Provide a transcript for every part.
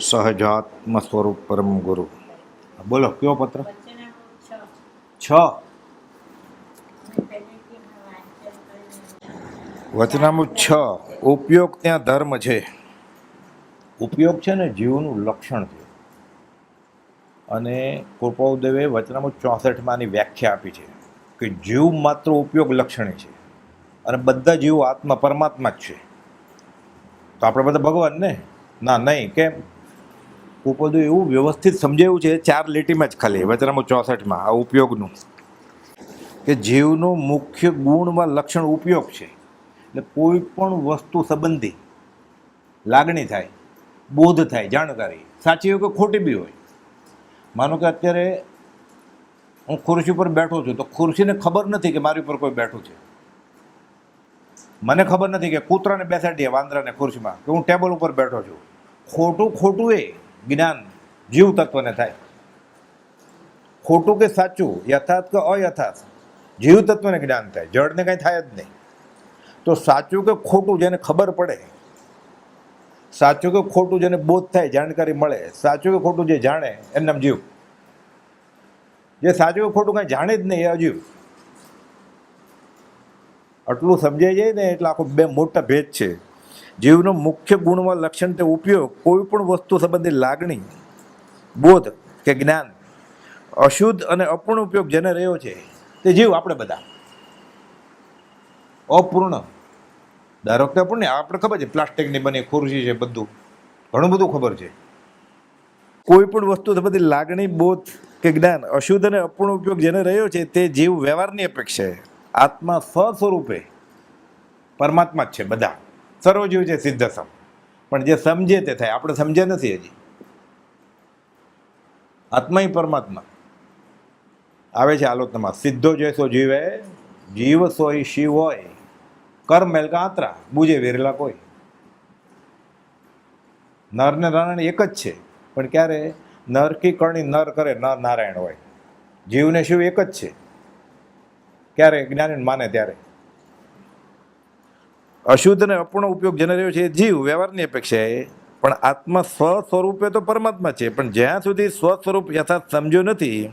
સહજાત્મ સ્વરૂપ પરમ ગુરુ. બોલો, કયો પત્ર? છ. વચનામું છ. ઉપયોગ ત્યાં ધર્મ છે. ઉપયોગ છે ને જીવનું લક્ષણ છે. અને કૃપાઉદેવે વચનામું ચોસઠમાંની વ્યાખ્યા આપી છે કે જીવ માત્ર ઉપયોગ લક્ષણી છે અને બધા જીવો આત્મા પરમાત્મા જ છે. તો આપણે બધા ભગવાન ને? ના, નહીં. કેમ? કૃપાદુ એવું વ્યવસ્થિત સમજાવ્યું છે, ચાર લીટીમાં જ ખાલી વચનામું ચોસઠમાં, આ ઉપયોગનું. કે જીવનો મુખ્ય ગુણમાં લક્ષણ ઉપયોગ છે. એટલે કોઈ પણ વસ્તુ સંબંધી લાગણી થાય, બોધ થાય, જાણકારી, સાચી હોય કે ખોટી બી હોય. માનો કે અત્યારે હું ખુરશી પર બેઠો છું, તો ખુરશીને ખબર નથી કે મારી ઉપર કોઈ બેઠું છે. મને ખબર નથી કે કૂતરાને બેસાડીએ વાંદરાને ખુરશીમાં, કે હું ટેબલ ઉપર બેઠો છું. ખોટું ખોટું એ. જ્ઞાન જીવ તત્વને થાય. ખોટું કે સાચું, યથાર્થ કે અયથાર્થ જીવ તત્વને જ્ઞાન થાય. જળને કંઈ થાય જ નહીં. તો સાચું કે ખોટું જેને ખબર પડે, સાચું કે ખોટું જેને બોધ થાય, જાણકારી મળે, સાચું કે ખોટું જે જાણે એનું નામ જીવ. જે સાચું કે ખોટું કાંઈ જાણે જ નહીં, એ અજીવ. આટલું સમજાઈ જાય ને એટલે આખો બે મોટા ભેદ છે. જીવનો મુખ્ય ગુણમાં લક્ષણ તે ઉપયોગ કોઈ પણ વસ્તુ સંબંધી લાગણી, બોધ કે જ્ઞાન, અશુદ્ધ અને અપૂર્ણ ઉપયોગ જેને રહ્યો છે, તે જીવ આપણે બધા. અપૂર્ણ. ધારો કે અપૂર્ણ આપણે ખબર છે, પ્લાસ્ટિકની બની, ખુરશી છે, બધું. ઘણું બધું ખબર છે. કોઈ પણ વસ્તુ સંબંધી લાગણી, બોધ કે જ્ઞાન, અશુદ્ધ અને અપૂર્ણ ઉપયોગ જેને રહ્યો છે, તે જીવ વ્યવહારની અપેક્ષાએ આત્મા સ્વસ્વરૂપે પરમાત્મા જ છે, બધા. સર્વજીવ છે સિદ્ધ સમ. પણ જે સમજે તે થાય. આપણે સમજ્યા નથી હજી. આત્મા પરમાત્મા. આવે છે આલોચનામાં સિદ્ધો જેસો જીવે, જીવ સોય શિવ હોય. કર્મ મેલકા આત્રા. બુજે વેરેલા કોઈ. નર ને નારાયણ એક જ છે. પણ ક્યારે? નર કી કરણી નર કરે, નર નારાયણ હોય. જીવને શિવ એક જ છે. ક્યારે? જ્ઞાની માને ત્યારે. અશુદ્ધ અને અપૂર્ણ ઉપયોગ જેને રહ્યો છે એ જીવ, વ્યવહારની અપેક્ષાએ પણ આત્મા સ્વ સ્વરૂપે તો પરમાત્મા છે, પણ જ્યાં સુધી સ્વ સ્વરૂપ યથાર્થ સમજ્યો નથી,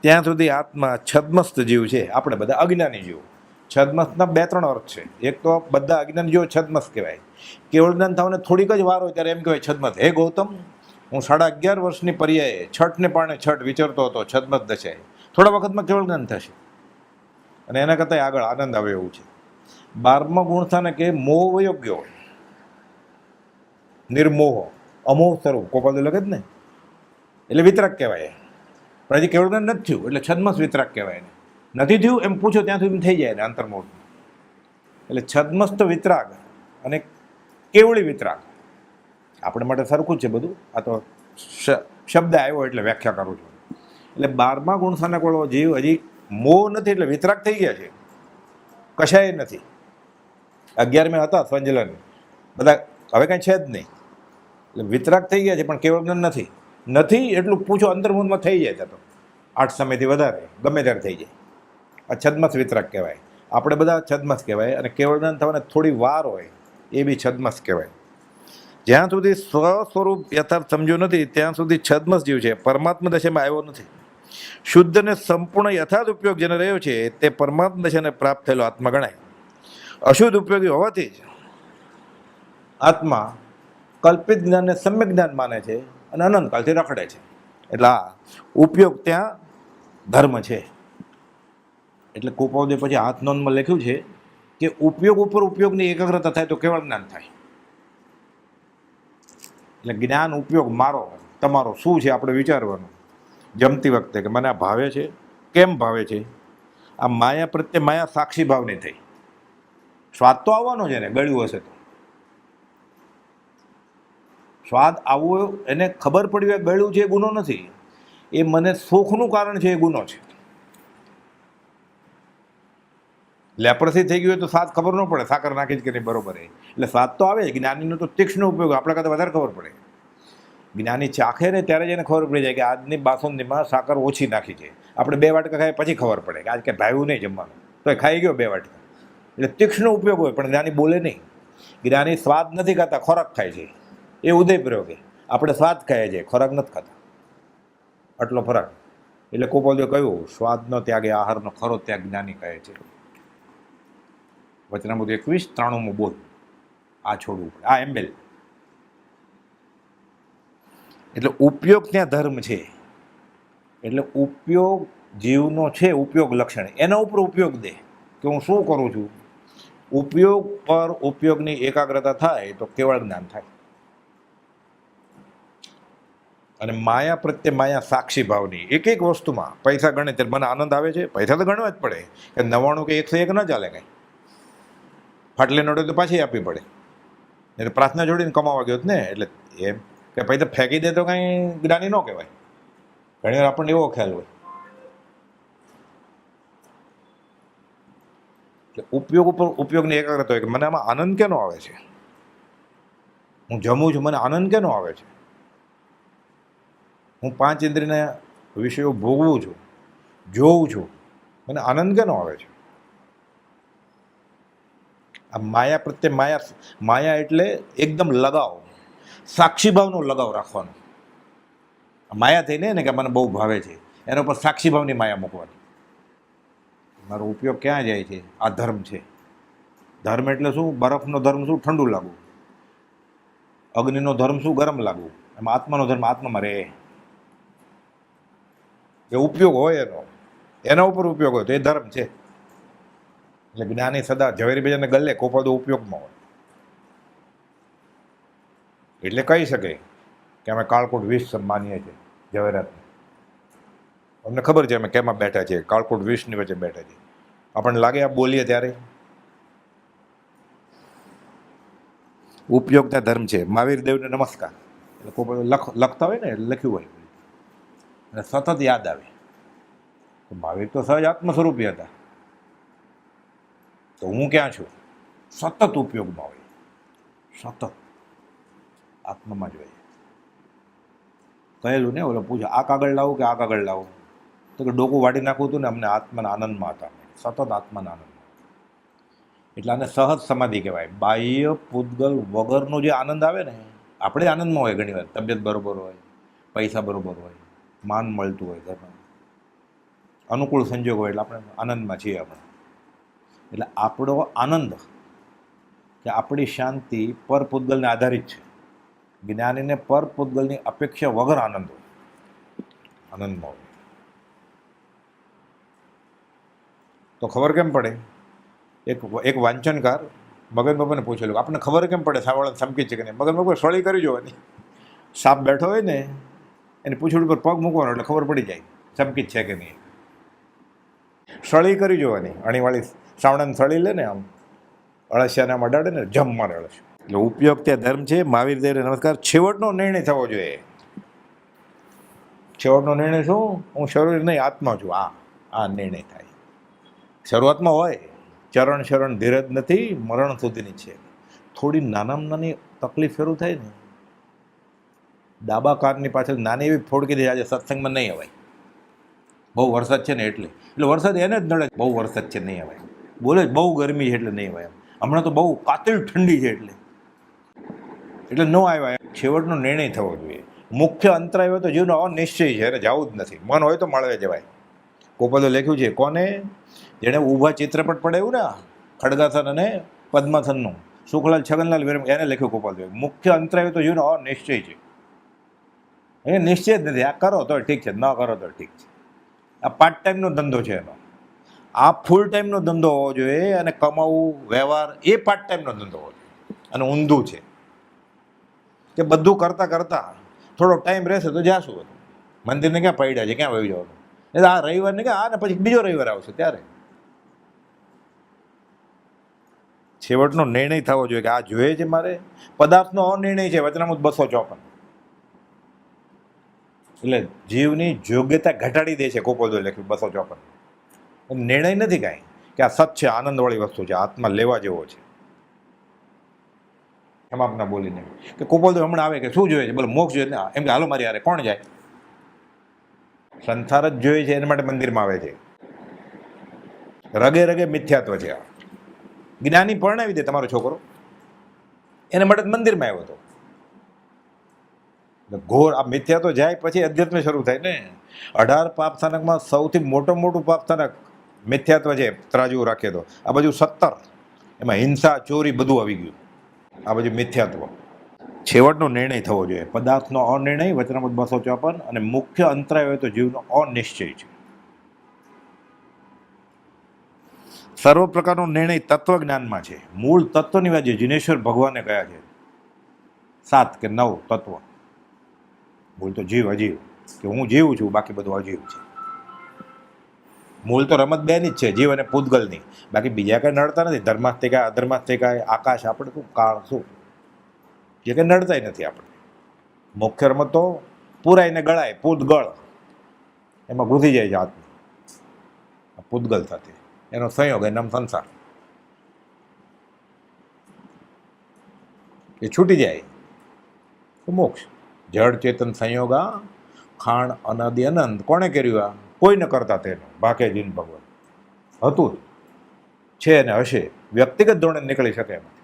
ત્યાં સુધી આત્મા છદ્મસ્ત જીવ છે. આપણે બધા અજ્ઞાની જીવ. છદ્મસ્તના બે ત્રણ અર્થ છે. એક તો બધા અજ્ઞાન જીવો છદ્મસ્ત કહેવાય. કેવળ જ્ઞાન થવાને થોડીક જ વાર હોય ત્યારે એમ કહેવાય છદ્મસ્ત. હે ગૌતમ, હું સાડા અગિયાર વર્ષની પર્યાયે છઠને પાણે છઠ વિચરતો હતો, છદ્મસ્ત દશાએ. થોડા વખતમાં કેવળ જ્ઞાન થશે. અને એના કરતાં આગળ આનંદ આવે એવું છે. બારમા ગુણસ્થાને કે મોહ વયો હોય. નિર્મોહ, અમોહ સ્વરૂપ. કોપાલ જ ને? એટલે વિતરાક કહેવાય. પણ હજી કેવળ નથી થયું. એટલે છદમસ વિતરાક કહેવાય ને નથી થયું એમ પૂછો ત્યાં સુધી થઈ જાય ને અંતર્મોહ એટલે છદમસ્ત વિતરાગ અને કેવળી વિતરાગ. આપણે માટે સરખું છે બધું. આ તો શબ્દ આવ્યો એટલે વ્યાખ્યા કરું છું. એટલે બારમા ગુણસાના કોળો જીવ હજી મોહ નથી એટલે વિતરાગ થઈ ગયા છે. કશાય નથી. અગિયારમે હતા સંજલન બધા હવે કાંઈ છે જ નહીં. એટલે વિતરાક થઈ ગયા છે, પણ કેવળ જ્ઞાન નથી. નથી એટલું પૂછો અંતર્મુખમાં થઈ જાય ત્યાં તો. આઠ સમયથી વધારે, ગમે ત્યારે થઈ જાય. આ છદમસ વિતરાક કહેવાય. આપણે બધા છદમસ કહેવાય અને કેવળ જ્ઞાન થવાને થોડી વાર હોય, એ બી છદમસ કહેવાય. જ્યાં સુધી સ્વ સ્વરૂપ યથાર્થ સમજ્યું નથી, ત્યાં સુધી છદમસ જીવ છે. પરમાત્મા દશામાં આવ્યો નથી. શુદ્ધ અને સંપૂર્ણ યથાર્થ ઉપયોગ જેને રહ્યો છે, તે પરમાત્મા દશાને પ્રાપ્ત થયેલો આત્મા ગણાય. અશુદ્ધ ઉપયોગી હોવાથી જ આત્મા કલ્પિત જ્ઞાનને સમ્યક જ્ઞાન માને છે અને અનંતકાલથી રખડે છે. એટલે આ ઉપયોગ ત્યાં ધર્મ છે. એટલે કુપાવદે પછી હાથ નોંધમાં લખ્યું છે કે ઉપયોગ ઉપર ઉપયોગની એકાગ્રતા થાય તો કેવળ જ્ઞાન થાય. એટલે જ્ઞાન ઉપયોગ મારો તમારો શું છે આપણે વિચારવાનું. જમતી વખતે કે મને આ ભાવે છે? કેમ ભાવે છે? આ માયા પ્રત્યે માયા સાક્ષી ભાવની થઈ. સ્વાદ તો આવવાનો છે ને ગળ્યું હશે તો. સ્વાદ આવવો એને ખબર પડી હોય ગળ્યું છે એ ગુનો નથી. એ મને સુખનું કારણ છે એ ગુનો છે. લેપ્રસી થઈ ગયું હોય તો સ્વાદ ખબર ન પડે, સાકર નાખી જ કે નહીં, બરોબર એટલે સ્વાદ તો આવે, જ્ઞાનીનો તો તીક્ષ્ણ ઉપયોગ, આપણા કરતાં વધારે ખબર પડે. જ્ઞાની ચાખે ને ત્યારે જ એને ખબર પડી જાય કે આજની બાસુંદીમાં સાકર ઓછી નાખી છે. આપણે બે વાટકા ખાઈ પછી ખબર પડે કે આજ કે ભાવ્યું નહીં જમવાનું. તો એ ખાઈ ગયો બે વાટકા. એટલે તીક્ષ્ણ ઉપયોગ હોય, પણ જ્ઞાની બોલે નહીં. જ્ઞાની સ્વાદ નથી ખાતા, ખોરાક ખાય છે. એ ઉદય પ્રયોગે. આપણે સ્વાદ ખાઈએ છીએ, ખોરાક નથી ખાતા. આટલો ફરક. એટલે કોપોદે કહ્યું, સ્વાદનો ત્યાગ આહારનો ખરો ત્યાગ જ્ઞાની કહે છે. વચનામૃત એકવીસ, ત્રાણુમું બોલ. આ છોડવું પડે. આ એમ્બેલ એટલે ઉપયોગ ત્યાં ધર્મ છે. એટલે ઉપયોગ જીવનો છે, ઉપયોગ લક્ષણ. એના ઉપર ઉપયોગ દે. કે હું શું કરું છું? ઉપયોગ પર ઉપયોગની એકાગ્રતા થાય તો કેવળ જ્ઞાન થાય. અને માયા પ્રત્યે માયા સાક્ષી ભાવની એક એક વસ્તુમાં પૈસા ગણે ત્યારે મને આનંદ આવે છે. પૈસા તો ગણવા જ પડે. કે નવ્વાણું કે એકસો એક ન ચાલે કંઈ. ફાટલી નોટો તો પાછી આપવી પડે. એટલે પ્રાર્થના જોડીને કમાવા ગયો ને, એટલે એમ કે પૈસા ફેંકી દે તો કાંઈ જ્ઞાની ન કહેવાય. ઘણી વાર આપણને એવો ખ્યાલ હોય. એટલે ઉપયોગ ઉપર ઉપયોગની એકાગ્રતા હોય કે મને આમાં આનંદ કેનો આવે છે? હું જમું છું, મને આનંદ કેનો આવે છે? હું પાંચ ઇન્દ્રિયના વિષયો ભોગવું છું, જોઉં છું, મને આનંદ કેનો આવે છે? આ માયા પ્રત્યે માયા માયા એટલે એકદમ લગાવ, સાક્ષીભાવનો લગાવ રાખવાનો. માયા થઈને કે મને બહુ ભાવે છે, એના ઉપર સાક્ષીભાવની માયા મૂકવાની. મારો ઉપયોગ ક્યાં જાય છે? આ ધર્મ છે. ધર્મ એટલે શું? બરફનો ધર્મ શું? ઠંડુ લાગવું. અગ્નિનો ધર્મ શું? ગરમ લાગવું. એમાં આત્માનો ધર્મ આત્મામાં રહે. એ ઉપયોગ હોય એનો. એના ઉપર ઉપયોગ હોય તો એ ધર્મ છે. એટલે જ્ઞાની સદા ઝવેરી બીજાને ગલે કોપાદો ઉપયોગમાં હોય. એટલે કહી શકે કે અમે કાળકોટ વીસ માનીએ છીએ ઝવેરાતને. અમને ખબર છે અમે કેમાં બેઠા છીએ? કાળકોટ વીસની વચ્ચે બેઠા છીએ. આપણને લાગે આ બોલીએ ત્યારે? ઉપયોગતા ધર્મ છે. મહાવીર દેવને નમસ્કાર. કોઈ લખ, લખતા હોય ને લખ્યું હોય. અને સતત યાદ આવે. મહાવીર તો સહજ આત્મ સ્વરૂપી હતા. તો હું ક્યાં છું? સતત ઉપયોગમાં હોય. સતત. આત્મામાં જ હોય. કહેલું ને ઓલો પૂછે, આ કાગળ લાવું કે આ કાગળ લાવું? તો કે ડોકું વાળી નાખવું હતું ને અમને આત્માના આનંદમાં હતા. સતત આત્માના આનંદમાં. એટલે આને સહજ સમાધિ કહેવાય. બાહ્ય, પૂતગલ વગરનો જે આનંદ આવે ને, આપણે આનંદમાં હોય ઘણીવાર તબિયત બરોબર હોય, પૈસા બરોબર હોય, માન મળતું હોય ઘરમાં. અનુકૂળ સંજોગ હોય એટલે આપણે આનંદમાં છીએ આપણે. એટલે આપણો આનંદ કે આપણી શાંતિ પર પૂતગલને આધારિત છે. જ્ઞાનીને પર પૂતગલની અપેક્ષા વગર આનંદ હોય. આનંદમાં હોય. તો ખબર કેમ પડે? એક એક વાંચનકાર મગન બાબાને પૂછેલું આપણને ખબર કેમ પડે? સાવળા સમકી છે કે નહીં? મગન બાબા સળી કરી જોવાની. સાપ બેઠો હોય ને, એને પૂછડું પર પગ મૂકવાનો, એટલે ખબર પડી જાય, સમકી છે કે નહીં? સળી કરી જોવાની. અણીવાળી સાવણાને સળી લે ને આમ, અળસિયાને આમ અડાડે ને જમ મારે અળસિયું. એટલે ઉપયોગ ત્યાં ધર્મ છે, મહાવીર દેવને નમસ્કાર. છેવટનો નિર્ણય થવો જોઈએ. છેવટનો નિર્ણય શું? હું શરીર નહીં, આત્મા છું. આ આ નિર્ણય થાય. શરૂઆતમાં હોય, ચરણ શરણ ધીરજ નથી, મરણ સુધીની છે. થોડી નાનામાં નાની તકલીફ શરૂ થાય ને, ડાબા કારની પાછળ નાની એવી ફોડકી દે, આજે સત્સંગમાં નહીં અવાય. બહુ વરસાદ છે ને એટલે. એટલે વરસાદ એને જ નડે બહુ વરસાદ છે નહીં અવાય. બોલે બહુ ગરમી છે એટલે નહીં અવાય હમણાં તો બહુ કાતિલ ઠંડી છે એટલે. એટલે ન આવ્યા છેવટનો નિર્ણય થવો જોઈએ. મુખ્ય અંતરાય હોય તો જીવનો અનિશ્ચય છે અને જવું જ નથી. મન હોય તો મળવે જવાય. કોપલે લખ્યું છે, કોને? જેણે ઊભા ચિત્રપટ પડાવ્યું ને ખડગાસન અને પદ્માસનનું સુખલાલ છગનલાલ વિરમ, એને લખ્યું ગોપાલ મુખ્ય અંતરાય તો જીવનો નિશ્ચય છે. એ નિશ્ચય જ નથી. આ કરો તો ઠીક છે, ન કરો તો ઠીક છે. આ પાર્ટ ટાઈમનો ધંધો છે એનો. આ ફૂલ ટાઈમનો ધંધો હોવો જોઈએ અને કમાવું, વ્યવહાર, એ પાર્ટ ટાઈમનો ધંધો હોવો જોઈએ. અને ઊંધું છે. કે બધું કરતાં કરતાં થોડો ટાઈમ રહેશે તો જાશું મંદિરને ક્યાં પડ્યા છે, ક્યાં વહી જવાનું? એટલે આ રવિવારને કે આ ને પછી બીજો રવિવાર આવશે ત્યારે? છેવટનો નિર્ણય થવો જોઈએ કે આ જોઈએ છે મારે? પદાર્થનો અનિર્ણય છે, વચનામૃત બસો ચોપન. એટલે જીવની યોગ્યતા ઘટાડી દે છે કોપોદો લખ્યું બસો ચોપન. નિર્ણય નથી કાંઈ કે આ સત છે, આનંદવાળી વસ્તુ છે, આત્મા લેવા જેવો છે. ક્ષમાપના બોલીને. કે કોપોદો હમણાં આવે કે શું જોઈએ છે? બોલો, મોક્ષ જોઈએ ને, એમ કે હાલો મારી યારે કોણ જાય? સંસાર જ જોઈએ છે, એના માટે મંદિરમાં આવે છે. રગે રગે મિથ્યાત્વ છે આ. જ્ઞાની પરણાવી દે તમારો છોકરો. એને માટે મંદિરમાં આવ્યો હતો. ઘોર આ મિથ્યા તો જાય પછી અધ્યાત્મ શરૂ થાય ને. અઢાર પાપ સ્થાનકમાં સૌથી મોટું મોટું પાપ સ્થાનક મિથ્યાત્વ છે, ત્રાજુ રાખે તો. આ બાજુ સત્તર. એમાં હિંસા, ચોરી બધું આવી ગયું. આ બાજુ મિથ્યાત્વ. છેવટનો નિર્ણય થવો જોઈએ. પદાર્થનો અનિર્ણય, વચનામૃત બસો ચોપન અને મુખ્ય અંતરાય હોય તો જીવનો અનિશ્ચય છે. સર્વ પ્રકારનો નિર્ણય તત્વજ્ઞાનમાં છે. મૂળ તત્વની વાત જીનેશ્વર ભગવાને કયા છે. સાત કે નવ તત્વ. મૂળ તો જીવ અજીવ. કે હું જીવું છું, બાકી બધું અજીવ છે. મૂળ તો રમત બેની જ છે. જીવ અને પૂતગલની. બાકી બીજા કંઈ નડતા નથી. ધર્માસ્તિકા અધર્માસ્તિકા આકાશ, આપણે શું? કાળ, શું? જે કંઈ નડતાય નથી આપણે. મુખ્ય રમત તો પૂરાઈને ગળાય, પૂતગળ. એમાં ઘૂસી જાય છે આત્મા. પૂતગલ સાથે એનો સંયોગ, એનું સંસાર. એ છૂટી જાય. તો મોક્ષ. જળ ચેતન સંયોગા, ખાણ, અનાદિ, અનંત. કોણે કર્યું આ? કોઈ ન કરતા તેનું? બાકી જીન ભગવાન. હતું છે અને હશે. વ્યક્તિગત ધોરણે નીકળી શકે એમાંથી.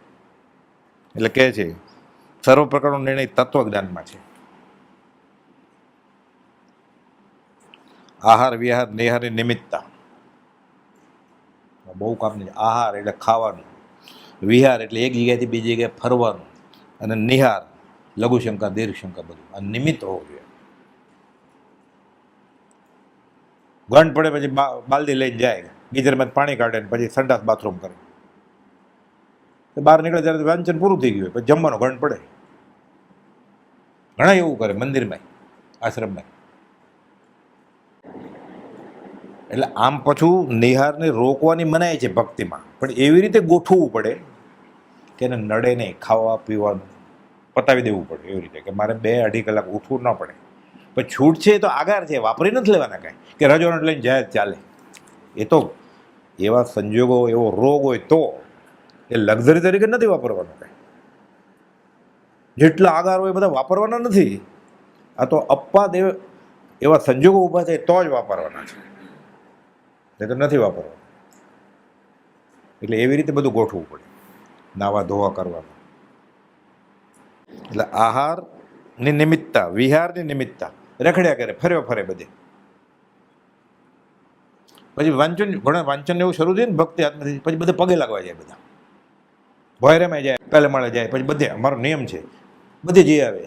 એટલે કહે છે સર્વ પ્રકારનો નિર્ણય તત્વજ્ઞાનમાં છે. આહાર, વિહાર નિહારની નિમિત્તતા. બહુ કામની. આહાર એટલે ખાવાનું. વિહાર એટલે એક જગ્યાએથી બીજી જગ્યાએ ફરવાનું. અને નિહાર, લઘુશંકા, દીર્ઘશંકા બધું. આ નિમિત્ત હોવું જોઈએ. ગંઠ પડે પછી બાલદી લઈને જાય. ગીઝરમાં પાણી કાઢે પછી સંડાસ બાથરૂમ કરે. બહાર નીકળે ત્યારે વાંચન પૂરું થઈ ગયું. પછી જમવાનો ગંઠ પડે. ઘણા એવું કરે મંદિરમાં આશ્રમમાં. એટલે આમ પાછું નિહારને રોકવાની મનાય છે ભક્તિમાં, પણ એવી રીતે ગોઠવવું પડે કે એને નડે નહીં, ખાવા પીવાનું, પતાવી દેવું પડે એવી રીતે, કે મારે બે અઢી કલાક ઉઠવું ન પડે. પણ છૂટ છે એ તો આગાર છે, વાપરી નથી લેવાના કાંઈ, કે રજોનટ લઈને જાય, ચાલે. એ તો એવા સંજોગો, એવો રોગ હોય તો એ લક્ઝરી તરીકે નથી વાપરવાનું કાંઈ. જેટલા આગાર હોય એ બધા વાપરવાના નથી, આ તો અપવાદ દેવ એવા સંજોગો ઊભા થાય તો જ વાપરવાના છે. એ તો નથી વાપરવાનું. એટલે એવી રીતે બધું ગોઠવવું પડે. નાવા ધોવા કરવાનું. એટલે આહારની નિમિત્તા વિહારની નિમિત્તા રખડ્યા કરે, ફર્યો ફરે બધે. પછી વાંચન, ઘણા વાંચન એવું શરૂ થયું ને ભક્તિ આત્મથી પછી બધે પગે લાગવા જાય બધા. ભોયરામાં જાય પહેલે માળે જાય, પછી બધે અમારો નિયમ છે, બધે જઈ આવે.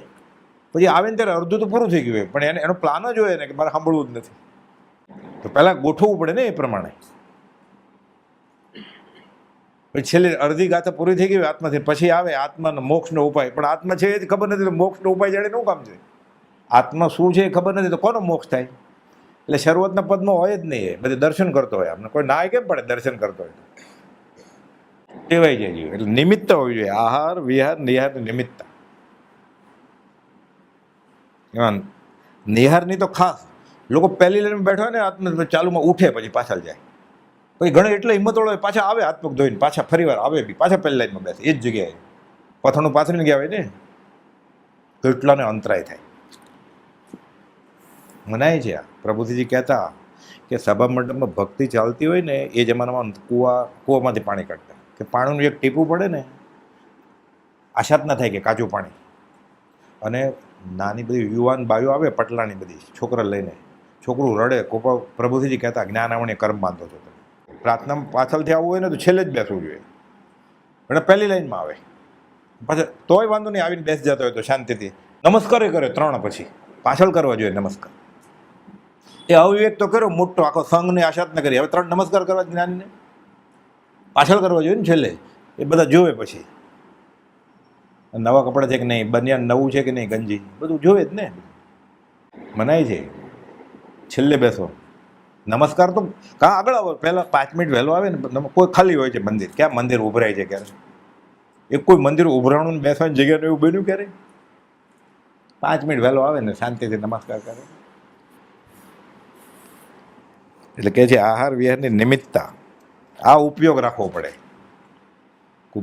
પછી આવે ને ત્યારે અડધું તો પૂરું થઈ ગયું હોય પણ એને, એનો પ્લાન જ હોય ને કે મારે સાંભળવું જ નથી. તો પહેલાં ગોઠવવું પડે ને એ પ્રમાણે. પછી છેલ્લે અડધી ગાથા પૂરી થઈ ગઈ હોય આત્માથી, પછી આવે આત્માનો મોક્ષનો ઉપાય. પણ આત્મા છે એ ખબર નથી, તો મોક્ષનો ઉપાય જાણે શું કામ છે? આત્મા શું છે એ ખબર નથી, તો કોનો મોક્ષ થાય? એટલે શરૂઆતના પદમાં હોય જ નહીં એ, બધે દર્શન કરતો હોય આપણે કોઈ ના કેમ પડે દર્શન કરતો હોય ટેવાઈ જાય જીવ એટલે નિમિત્ત હોવી જોઈએ. આહાર, વિહાર, નિહાર નિમિત્ત. એમાં નિહારની તો ખાસ. લોકો પહેલી લાઈનમાં બેઠો હોય ને, આત્મ ચાલુમાં ઉઠે પછી પાછળ જાય. પછી ઘણા એટલે હિંમતવાળો પાછા આવે આત્મક પગ ધોઈને, પાછા ફરીવાર આવે બી, પાછા પહેલી લાઈનમાં બેસે. એ જ જગ્યાએ. પથણું પાથરીને ગયા હોય ને, તો એટલાને અંતરાય થાય. મનાય છે આ. પ્રભુજીજી કહેતા કે સભા મંડપમાં ભક્તિ ચાલતી હોય ને, એ જમાનામાં કૂવા, કૂવામાંથી પાણી કાઢતા. કે પાણીનું એક ટીપું પડે ને, આશાત ના થાય કે કાચું પાણી. અને નાની બધી યુવાન બાયો આવે પટલાની બધી, છોકરા લઈને. છોકરું રડે, કોપા પ્રભુજીજી કહેતા, જ્ઞાન આવણે કર્મ બાંધો છો તમે. પ્રાર્થના પાછળથી આવવું હોય ને તો છેલ્લે જ બેસવું જોઈએ. અને પહેલી લાઈનમાં આવે. પાછળ તોય વાંધો નહીં, આવીને બેસી જતો હોય તો શાંતિથી. નમસ્કાર કરે ત્રણ પછી. પાછળ કરવા જોઈએ નમસ્કાર. એ અવિવેક તો કર્યો, મોટો આખો સંઘને આશાત ન કરી. હવે ત્રણ નમસ્કાર કરવા જ્ઞાનીને? પાછળ કરવા જોઈએ ને છેલ્લે? એ બધા જોવે પછી. નવા કપડાં છે કે નહીં? બનિયાન નવું છે કે નહીં ગંજી? બધું જોવે જ ને. મનાય છે. છેલ્લે બેસો. નમસ્કાર તો કાં આગળ આવો? પહેલાં પાંચ મિનિટ વહેલો આવે ને કોઈ ખાલી હોય છે મંદિર. ક્યાં મંદિર ઉભરાય છે ક્યારે? એક કોઈ મંદિર ઉભરાણું બેસવાની જગ્યાનું એવું બન્યું ક્યારે? પાંચ મિનિટ વહેલો આવે ને, શાંતિથી નમસ્કાર કરે. એટલે કહે છે, આહાર વિહારની નિમિત્તા આ ઉપયોગ રાખવો પડે.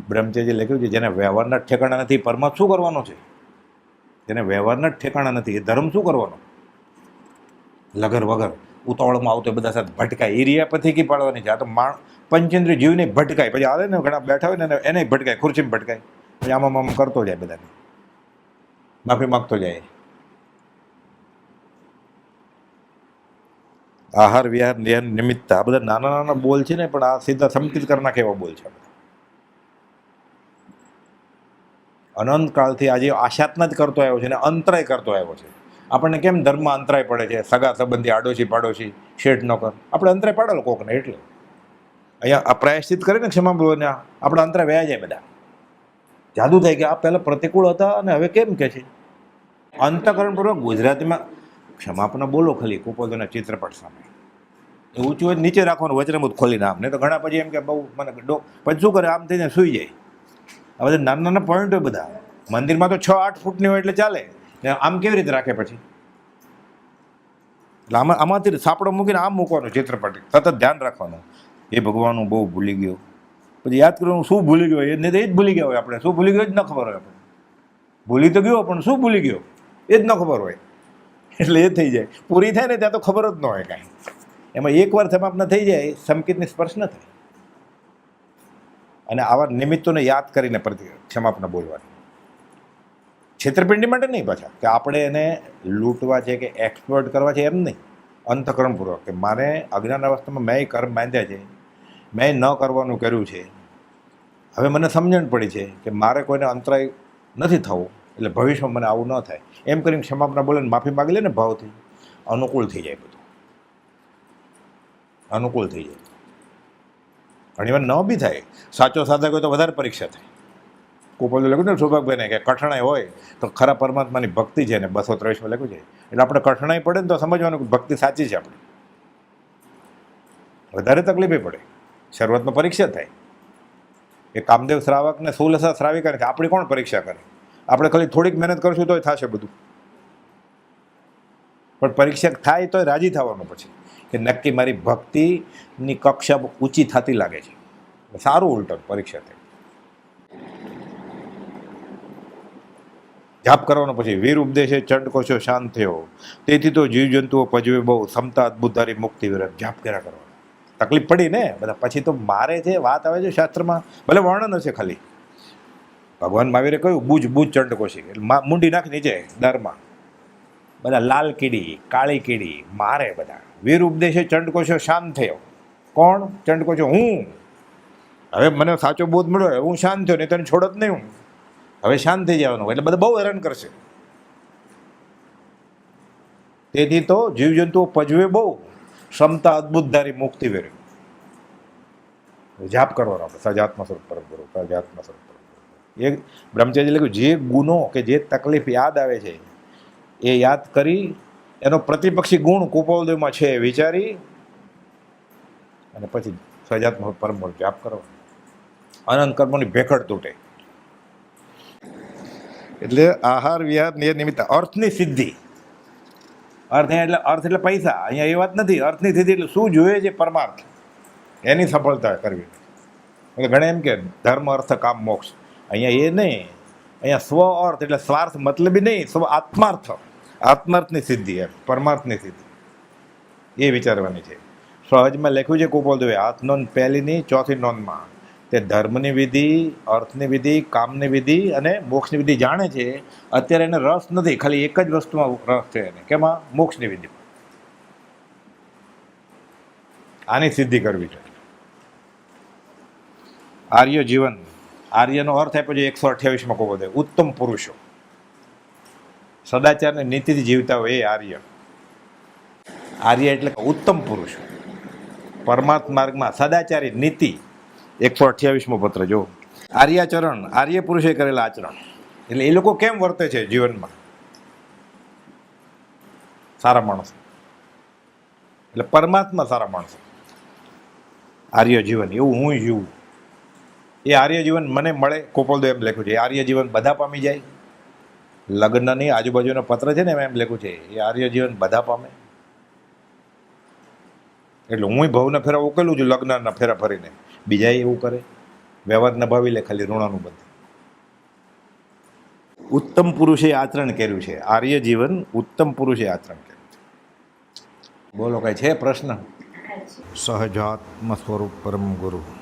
બ્રહ્મચર્ય લખ્યું છે, જેને વ્યવહારના ઠેકાણા નથી પરમાત્મા શું કરવાનો છે? જેને વ્યવહારના ઠેકાણા નથી, એ ધર્મ શું કરવાનો? લગર વગર ઉતાવળમાં આવતો બધા સાથે ભટકાય, એ રિયા પછી કી પાડવાની છે? આ તો માણ પંચેન્દ્રિય જીવને ભટકાય, પછી આવે ને ઘણા બેઠા હોય ને, એને ભટકાય, ખુરશીમાં ભટકાય, પછી આમાં આમ કરતો જાય બધાને. માફી માગતો જાય. આહાર વિહાર ધ્યાન નિમિત્ત આ બધા નાના નાના બોલ છે ને, પણ આ સીધા સંકિત કરી નાખે એવા બોલ છે. અનંત કાળથી આજે આશાતના જ કરતો આવ્યો છે અને અંતરાય કરતો આવ્યો છે. આપણને કેમ ધર્મ અંતરાય પડે છે? સગા સંબંધી, આડોશી પાડોશી, શેઠ નોકર. આપણે અંતરાય પાડેલો કોકને એટલે. અહીંયા આ પ્રાયશ્ચિત કરીને ક્ષમા બોલને આપણે અંતરાય વ્યા જાય બધા. જાદુ થાય કે આ પહેલાં પ્રતિકૂળ હતા અને હવે કેમ કે છે? અંતકરણપૂર્વક ગુજરાતીમાં ક્ષમાપના બોલો ખાલી કુપોદના ચિત્રપટ સામે. એ ઊંચું હોય નીચે રાખવાનું વચનમૂત ખોલીને આમ. નહીં તો ઘણા પછી એમ કે બહુ મને ડો પછી શું કરે, આમ થઈને સૂઈ જાય. આ બધા નાના નાના પોઈન્ટ હોય બધા. મંદિરમાં તો છ આઠ ફૂટની હોય એટલે ચાલે. ને આમ કેવી રીતે રાખે પછી? એટલે આમાં આમાંથી સાપડો મૂકીને આમ મૂકવાનું ચિત્રપટ સતત ધ્યાન રાખવાનું. એ ભગવાન હું બહુ ભૂલી ગયો. પછી યાદ કરવાનું શું ભૂલી ગયો? એ નહીં એ જ ભૂલી ગયા હોય આપણે. શું ભૂલી ગયો જ ન ખબર હોય આપણે. ભૂલી તો ગયો, પણ શું ભૂલી ગયો? એ જ ન ખબર હોય. એટલે એ થઈ જાય. પૂરી થાય ને ત્યાં તો ખબર જ ન હોય કાંઈ. એમાં એકવાર સમાપ્ત થઈ જાય, સંકિતની સ્પર્શ ન થાય. અને આવા નિમિત્તોને યાદ કરીને પ્રતિ ક્ષમાપના બોલવાની. છેતરપિંડી માટે નહીં પાછા, કે આપણે એને લૂંટવા છે કે એક્સપ્લોર્ટ કરવા છે એમ નહીં. અંતકરણપૂર્વક, કે મારે અજ્ઞાન અવસ્થામાં મેં કર્મ બાંધ્યા છે, મેં ન કરવાનું કર્યું છે. હવે મને સમજણ પડી છે કે મારે કોઈને અંતરાય નથી થવું. એટલે ભવિષ્યમાં મને આવું ન થાય. એમ કરીને ક્ષમાપના બોલે માફી માગી લે ને ભાવથી અનુકૂળ થઈ જાય બધું. અનુકૂળ થઈ જાય. ઘણીવાર ન બી થાય. સાચો સાધક હોય તો વધારે પરીક્ષા થાય. કુપલ લખ્યું ને સુભાગભાઈને કે કઠણાઈ હોય તો ખરા પરમાત્માની ભક્તિ છે ને બસો ત્રેવીસમાં લખ્યું છે. એટલે આપણે કઠણાઈ પડે ને તો સમજવાનું ભક્તિ સાચી છે આપણી. વધારે તકલીફે પડે. શરૂઆતમાં પરીક્ષા થાય. એ કામદેવ શ્રાવક ને સુલસા શ્રાવિકા નથી આપણી કોણ પરીક્ષા કરે? આપણે ખાલી થોડીક મહેનત કરશું તોય થશે બધું. પણ પરીક્ષા થાય તોય રાજી થવાનું પછી, કે નક્કી મારી ભક્તિની કક્ષા ઊંચી થતી લાગે છે. સારું ઉલટું પરીક્ષા થાય. જાપ કરવાનો પછી વીર ઉપદેશે ચંડકોશો શાંત થયો. તેથી તો જીવજંતુઓ પજવે બહુ ક્ષમતા અદભુતધારી મુક્તિ વિરત જાપ કર્યા કરવાનો. તકલીફ પડી ને? બધા પછી તો મારે છે વાત આવે છે શાસ્ત્રમાં, ભલે વર્ણન હશે ખાલી. ભગવાન મહાવીરે કહ્યું, બુજ બુજ ચંડકોશી એટલે મૂંડી નાખ નીચે, દરમાં. બધા લાલ કીડી, કાળી કીડી, મારે બધા. વીર ઉપદેશે ચંડકોશો શાંત થયો. કોણ? ચંડકોશો હું. હવે મને સાચો બોધ મળ્યો હું શાંત થયો, નહીં તને છોડત નહીં હું. હવે શાંત થઈ જવાનું એટલે બધા બહુ હેરાન કરશે. તેથી તો જીવજંતુઓ પજવે બહુ. ક્ષમતા અદ્ભુતધારી મુક્તિ વેર્યું જાપ કરવાનો આપણે, સજાત્મા સ્વરૂપ પરમ ગુરુ, સજાત્મા સ્વરૂપ. એ બ્રહ્મચર્ય લખ્યું જે ગુનો કે જે તકલીફ યાદ આવે છે એ યાદ કરી એનો પ્રતિપક્ષી ગુણ કુપોલદેવમાં છે એ વિચારી અને પછી સજાત્મક પરમ જાપ કરો. અનંત કર્મોની ભેખડ તૂટે. એટલે આહાર વિહાર નિયત નિમિત્ત અર્થની સિદ્ધિ. અર્થ એટલે અર્થ એટલે પૈસા. અહીંયા એ વાત નથી. અર્થની સિદ્ધિ એટલે શું જોઈએ છે પરમાર્થ? એની સફળતા કરવી. એટલે ઘણા એમ કે ધર્મ અર્થ કામ મોક્ષ. અહીંયા એ નહીં. અહીંયા સ્વ અર્થ એટલે સ્વાર્થ મતલબ નહીં, સ્વ આત્માર્થ. આત્માર્થની સિદ્ધિ એમ, પરમાર્થની સિદ્ધિ. એ વિચારવાની છે. સહજમાં લખ્યું છે કુપોલદેવે હાથ નોંધ પહેલીની ચોથી નોંધમાં તે ધર્મની વિધિ, અર્થની વિધિ, કામની વિધિ અને મોક્ષની વિધિ જાણે છે. અત્યારે એને રસ નથી, ખાલી એક જ વસ્તુમાં રસ છે એને. કેમાં? મોક્ષની વિધિ આની સિદ્ધિ કરવી છે. આર્ય જીવન આર્યનો અર્થ આપ્યો છે એકસો અઠ્યાવીસમાં કહો બધે, ઉત્તમ પુરુષો. સદાચારને નીતિથી જીવતા હોય એ આર્ય. આર્ય એટલે ઉત્તમ પુરુષ. પરમાત્મ માર્ગમાં સદાચારી નીતિ. એકસો અઠ્યાવીસમો પત્ર, જો. આર્યાચરણ, આર્ય પુરુષે કરેલા આચરણ. એટલે એ લોકો કેમ વર્તે છે જીવનમાં? સારા માણસો. એટલે પરમાત્મા સારા માણસો. આર્ય જીવન, એવું હું જીવું. એ આર્યજીવન મને મળે કોપલદેવ એમ લખ્યું છે. આર્યજીવન બધા પામી જાય. લગ્નની આજુબાજુનો પત્ર છે ને એમાં એમ લખ્યું છે એ આર્યજીવન બધા પામે. એટલે હું ભવને ફેરા ઉકેલું છું લગ્નના ફેરા ફરીને. બીજા એવું કરે. વ્યવહાર નભાવી લે ખાલી ઋણાનું બંધ. ઉત્તમ પુરુષે આચરણ કર્યું છે. આર્ય જીવન ઉત્તમ પુરુષે આચરણ કર્યું છે. બોલો કઈ છે પ્રશ્ન? સહજાત્મ સ્વરૂપ પરમ ગુરુ.